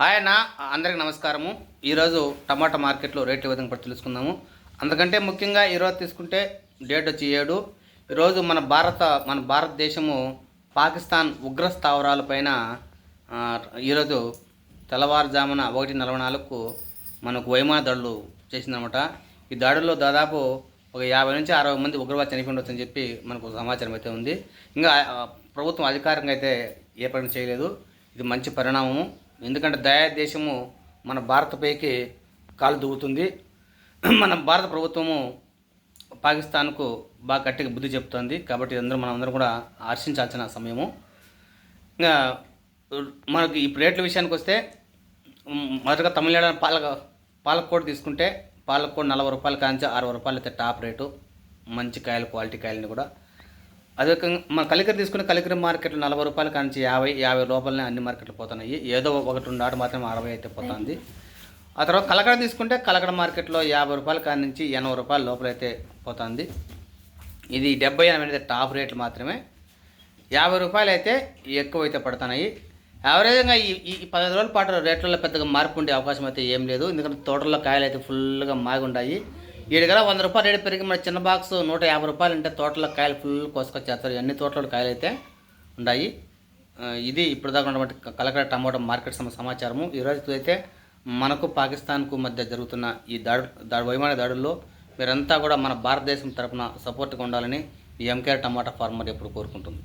Hi అన్న అందరికి నమస్కారము. ఈరోజు టమాటా మార్కెట్లో రేట్లు విధంగా పడి తెలుసుకుందాము. అందుకంటే ముఖ్యంగా ఈరోజు తీసుకుంటే డేట్ వచ్చి ఏడు. ఈరోజు మన భారత మన భారతదేశము పాకిస్తాన్ ఉగ్ర స్థావరాలపైన ఈరోజు తెల్లవారుజామున ఒకటి నలభై నాలుగుకు మనకు వైమాన దాడులు చేసిందనమాట ఈ దాడుల్లో దాదాపు ఒక యాభై నుంచి అరవై మంది ఉగ్రవాది చనిపోయిండొచ్చని చెప్పి మనకు సమాచారం అయితే ఉంది. ఇంకా ప్రభుత్వం అధికారంగా అయితే ఏ పని చేయలేదు. ఇది మంచి పరిణామము. ఎందుకంటే దయా దేశము మన భారత్పైకి కాలు దూగుతుంది మన భారత ప్రభుత్వము పాకిస్తాన్కు బాగా గట్టిగా బుద్ధి చెప్తోంది. కాబట్టి అందరూ మనం అందరం కూడా హర్షించాల్సిన సమయము. ఇంకా మనకి ఇప్పుడు రేట్ల విషయానికి వస్తే మొదటగా తమిళనాడు పాలక పాలకోడ్ తీసుకుంటే పాలకోడ్ నలభై రూపాయల కాంచి అరవై రూపాయలు అయితే టాప్ రేటు. మంచి కాయలు క్వాలిటీ కాయలని కూడా. అదే మన కలికర తీసుకునే కలికర మార్కెట్లో నలభై రూపాయల కాంచి యాభై యాభై రూపాయలనే అన్ని మార్కెట్లు పోతున్నాయి. ఏదో ఒకటి రెండు ఆట మాత్రం అరవై అయితే పోతుంది. ఆ తర్వాత కలకడ తీసుకుంటే కలకడ మార్కెట్లో యాభై రూపాయల కానించి నుంచి ఎనభై రూపాయల లోపలైతే పోతుంది. ఇది డెబ్బై ఎనభై అనేది టాప్ రేట్లు మాత్రమే. యాభై రూపాయలు అయితే ఎక్కువ అయితే పడుతున్నాయి. యావరేజ్గా ఈ ఈ పదహైదు రోజుల పాటు రేట్లలో పెద్దగా మార్పు ఉండే అవకాశం అయితే ఏం లేదు. ఎందుకంటే తోటల్లో కాయలు అయితే ఫుల్గా మాగుండాయి. ఏడు గల వంద రూపాయలు రేటు పెరిగి మన చిన్న బాక్స్ నూట యాభై రూపాయలు అంటే తోటలో కాయలు ఫుల్ కోసుకొచ్చేస్తారు. అన్ని తోటలో కాయలు అయితే ఉన్నాయి ఇది ఇప్పుడు దాకా ఉన్నటువంటి కలకడ టమాటో మార్కెట్ సమ సమాచారము. ఈరోజు అయితే మనకు పాకిస్తాన్కు మధ్య జరుగుతున్న ఈ దాడు దాడు వైమానిక దాడుల్లో మీరంతా కూడా మన భారతదేశం తరపున సపోర్ట్గా ఉండాలని ఈ ఎంకేఆర్ టమాటా ఫార్మర్ ఎప్పుడు కోరుకుంటుంది.